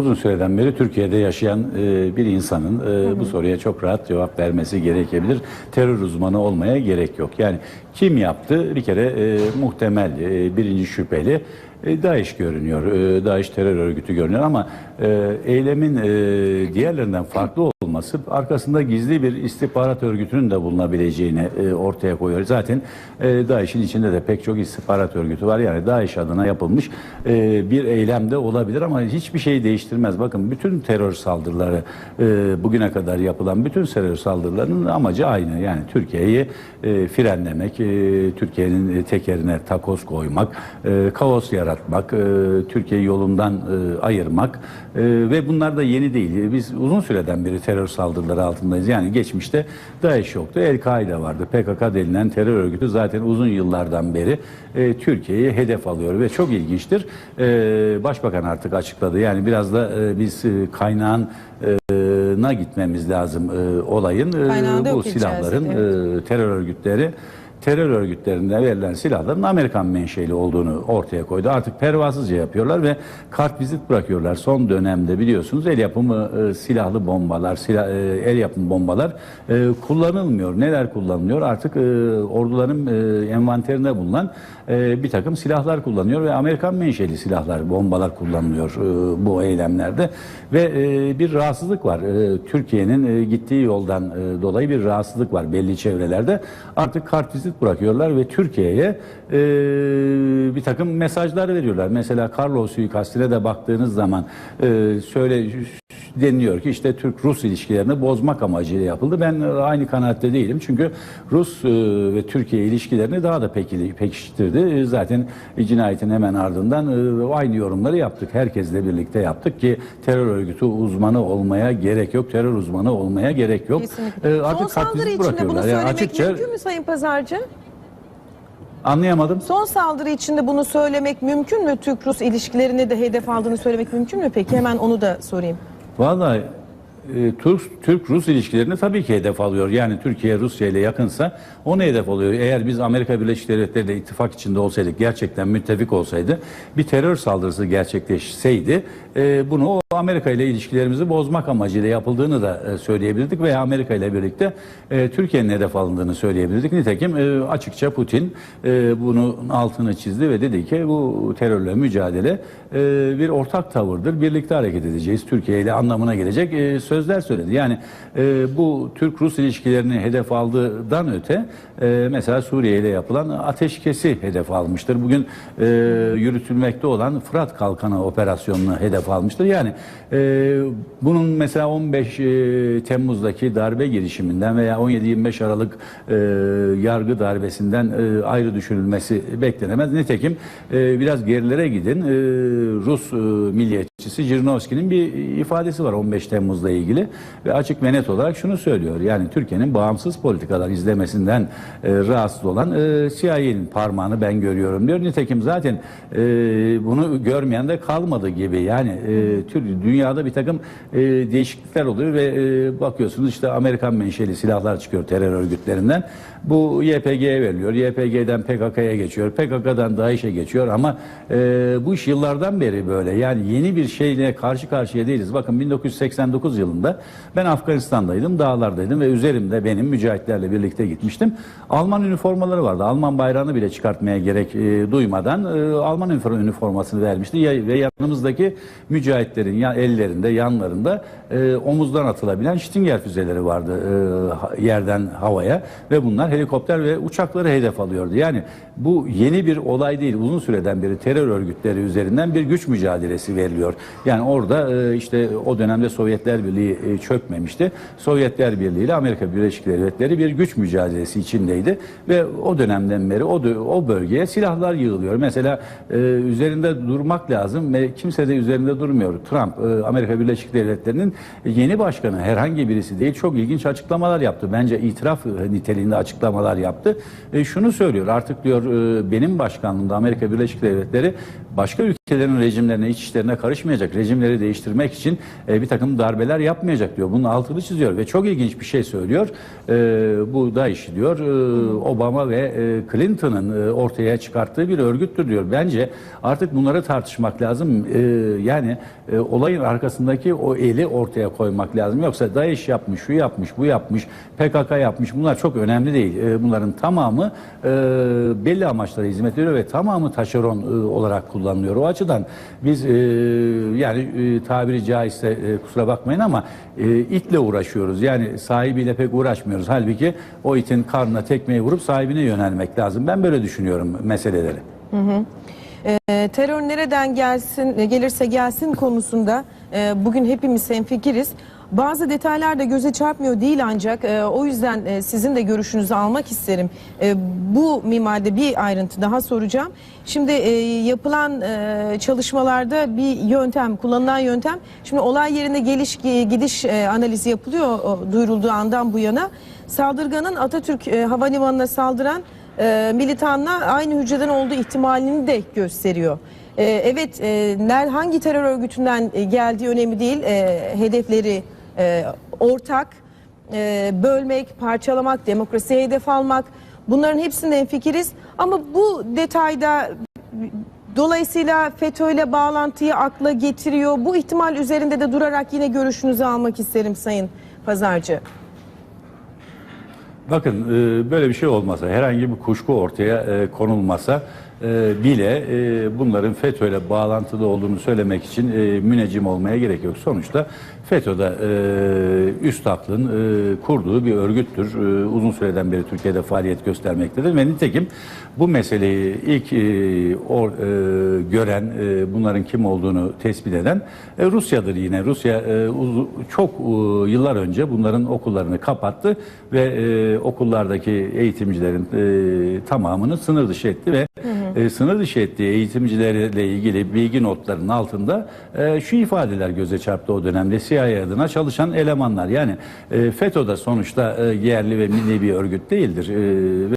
uzun süreden beri Türkiye'de yaşayan e, bir insanın e, bu soruya çok rahat cevap vermesi gerekebilir. Terör uzmanı olmaya gerek yok. Yani kim yaptı? Bir kere e, muhtemel e, birinci şüpheli e, DAEŞ görünüyor. E, DAEŞ terör örgütü görünüyor ama e, eylemin e, diğerlerinden farklı olması arkasında gizli bir istihbarat örgütünün de bulunabileceğini e, ortaya koyuyor. Zaten e, DAEŞ'in içinde de pek çok istihbarat örgütü var. Yani DAEŞ adına yapılmış e, bir eylem de olabilir ama hiçbir şey değiştirmez. Bakın bütün terör saldırıları e, bugüne kadar yapılan bütün terör saldırılarının amacı aynı. Yani Türkiye'yi e, frenlemek, e, Türkiye'nin tekerine takoz koymak, e, kaos yaratmak, e, Türkiye'yi yolundan e, ayırmak e, ve bunlar da yeni değil. Biz uzun süreden beri terör saldırıları altındayız. Yani geçmişte DAEŞ yoktu, El-Kaide vardı. PKK denilen terör örgütü zaten uzun yıllardan beri e, Türkiye'yi hedef alıyor ve çok ilginçtir. E, Başbakan artık açıkladı. Yani biraz da e, biz e, kaynağın e, na gitmemiz lazım e, olayın. E, bu silahların e, terör örgütleri terör örgütlerinde verilen silahların Amerikan menşeli olduğunu ortaya koydu. Artık pervasızca yapıyorlar ve kartvizit bırakıyorlar. Son dönemde biliyorsunuz el yapımı e, silahlı bombalar, silah, e, el yapımı bombalar e, kullanılmıyor. Neler kullanılıyor? Artık e, orduların e, envanterinde bulunan e, bir takım silahlar kullanıyor ve Amerikan menşeli silahlar, bombalar kullanılıyor e, bu eylemlerde ve e, bir rahatsızlık var. E, Türkiye'nin e, gittiği yoldan e, dolayı bir rahatsızlık var belli çevrelerde. Artık kartvizit bırakıyorlar ve Türkiye'ye e, bir takım mesajlar veriyorlar. Mesela Carlos suikastine de baktığınız zaman e, söyle deniliyor ki işte Türk-Rus ilişkilerini bozmak amacıyla yapıldı. Ben aynı kanaatte değilim. Çünkü Rus e, ve Türkiye ilişkilerini daha da pekiştirdi. E, Zaten cinayetin hemen ardından e, aynı yorumları yaptık. Herkesle birlikte yaptık ki terör örgütü uzmanı olmaya gerek yok. Terör uzmanı olmaya gerek yok. Kesinlikle. E, Son Artık saldırı içinde bunu bırakıyorlar. Yani söylemek açıkça mümkün mü Sayın Pazarcı? anlayamadım. Son saldırı içinde bunu söylemek mümkün mü? Türk-Rus ilişkilerini de hedef aldığını söylemek mümkün mü? Peki hemen onu da sorayım. 我が Türk-Rus ilişkilerini tabii ki hedef alıyor. Yani Türkiye Rusya ile yakınsa onu hedef alıyor. Eğer biz Amerika Birleşik Devletleri ile ittifak içinde olsaydık, gerçekten müttefik olsaydı, bir terör saldırısı gerçekleşseydi, e, bunu Amerika ile ilişkilerimizi bozmak amacıyla yapıldığını da e, söyleyebilirdik veya Amerika ile birlikte e, Türkiye'nin hedef alındığını söyleyebilirdik. Nitekim e, açıkça Putin e, bunun altını çizdi ve dedi ki bu terörle mücadele e, bir ortak tavırdır. Birlikte hareket edeceğiz. Türkiye ile anlamına gelecek e, sözler söyledi. Yani e, bu Türk-Rus ilişkilerini hedef aldığından öte e, mesela Suriye ile yapılan ateşkesi hedef almıştır. Bugün e, yürütülmekte olan Fırat Kalkanı operasyonunu hedef almıştır. Yani e, bunun mesela 15 e, Temmuz'daki darbe girişiminden veya 17-25 Aralık e, yargı darbesinden e, ayrı düşünülmesi beklenemez. Nitekim e, biraz gerilere gidin. E, Rus e, milliyetçisi Jirinovski'nin bir ifadesi var 15 Temmuz'la ilgili ve açık ve net olarak şunu söylüyor. Yani Türkiye'nin bağımsız politikalar izlemesinden e, rahatsız olan e, CIA'nin parmağını ben görüyorum diyor. Nitekim zaten e, bunu görmeyen de kalmadı gibi. Yani e, dünyada bir takım e, değişiklikler oluyor ve e, bakıyorsunuz işte Amerikan menşeli silahlar çıkıyor terör örgütlerinden. Bu YPG'ye veriliyor. YPG'den PKK'ya geçiyor. PKK'dan DAEŞ'e geçiyor ama e, bu iş yıllardan beri böyle. Yani yeni bir şeyle karşı karşıya değiliz. Bakın 1989 yılında ben Afganistan'daydım, dağlardaydım ve üzerimde benim mücahitlerle birlikte gitmiştim. Alman üniformaları vardı. Alman bayrağını bile çıkartmaya gerek e, duymadan e, Alman üniform- üniformasını vermişti. Ya- ve yanımızdaki mücahitlerin ya ellerinde, yanlarında e, omuzdan atılabilen Stinger füzeleri vardı e, yerden havaya ve bunlar helikopter ve uçakları hedef alıyordu. Yani bu yeni bir olay değil. Uzun süreden beri terör örgütleri üzerinden bir güç mücadelesi veriliyor. Yani orada e, işte o dönemde Sovyetler Birliği e, çökmemişti. Sovyetler Birliği ile Amerika Birleşik Devletleri bir güç mücadelesi içindeydi ve o dönemden beri o o bölgeye silahlar yığılıyor. Mesela e, üzerinde durmak lazım ve kimse de üzerinde durmuyor. Trump e, Amerika Birleşik Devletleri'nin yeni başkanı herhangi birisi değil. Çok ilginç açıklamalar yaptı. Bence itiraf niteliğinde açıklamalar yaptı. E, şunu söylüyor. Artık diyor e, benim başkanlığımda Amerika Birleşik Devletleri başka ülke ülkelerin rejimlerine, iç işlerine karışmayacak, rejimleri değiştirmek için e, bir takım darbeler yapmayacak diyor. Bunun altını çiziyor ve çok ilginç bir şey söylüyor. E, bu da işi diyor. e, Obama ve e, Clinton'ın e, ortaya çıkarttığı bir örgüttür diyor. Bence artık bunları tartışmak lazım. E, yani e, olayın arkasındaki o eli ortaya koymak lazım. Yoksa DAEŞ yapmış, şu yapmış, bu yapmış, PKK yapmış. Bunlar çok önemli değil. E, bunların tamamı e, belli amaçlara hizmet ediyor ve tamamı taşeron e, olarak kullanılıyor. O açıdan biz e, yani e, tabiri caizse e, kusura bakmayın ama e, itle uğraşıyoruz. Yani sahibiyle pek uğraşmıyoruz. Halbuki o itin karnına tekmeyi vurup sahibine yönelmek lazım. Ben böyle düşünüyorum meseleleri. E, terör nereden gelsin e, gelirse gelsin konusunda e, bugün hepimiz hemfikiriz. Bazı detaylar da göze çarpmıyor değil ancak e, o yüzden e, sizin de görüşünüzü almak isterim. E, bu mimaride bir ayrıntı daha soracağım. Şimdi e, yapılan e, çalışmalarda bir yöntem, kullanılan yöntem. Şimdi olay yerine geliş gidiş e, analizi yapılıyor o, duyurulduğu andan bu yana. Saldırganın Atatürk e, Havalimanı'na saldıran e, militanla aynı hücreden olduğu ihtimalini de gösteriyor. E, evet, e, hangi terör örgütünden e, geldiği önemli değil. E, hedefleri e, ortak, e, bölmek, parçalamak, demokrasiye hedef almak. Bunların hepsinden fikiriz. Ama bu detayda dolayısıyla FETÖ'yle bağlantıyı akla getiriyor. Bu ihtimal üzerinde de durarak yine görüşünüzü almak isterim Sayın Pazarcı. Bakın e, böyle bir şey olmasa, herhangi bir kuşku ortaya e, konulmasa e, bile e, bunların FETÖ'yle bağlantılı olduğunu söylemek için e, müneccim olmaya gerek yok. Sonuçta FETÖ'de e, üst aklın e, kurduğu bir örgüttür. E, uzun süreden beri Türkiye'de faaliyet göstermektedir ve nitekim bu meseleyi ilk e, or, e, gören, e, bunların kim olduğunu tespit eden e, Rusya'dır yine. Rusya e, uzu- çok e, yıllar önce bunların okullarını kapattı ve e, okullardaki eğitimcilerin e, tamamını sınır dışı etti ve e, sınır dışı ettiği eğitimcilerle ilgili bilgi notlarının altında e, şu ifadeler göze çarptı o dönemde CIA adına çalışan elemanlar. Yani e, FETÖ'de sonuçta e, yerli ve milli bir örgüt değildir. E,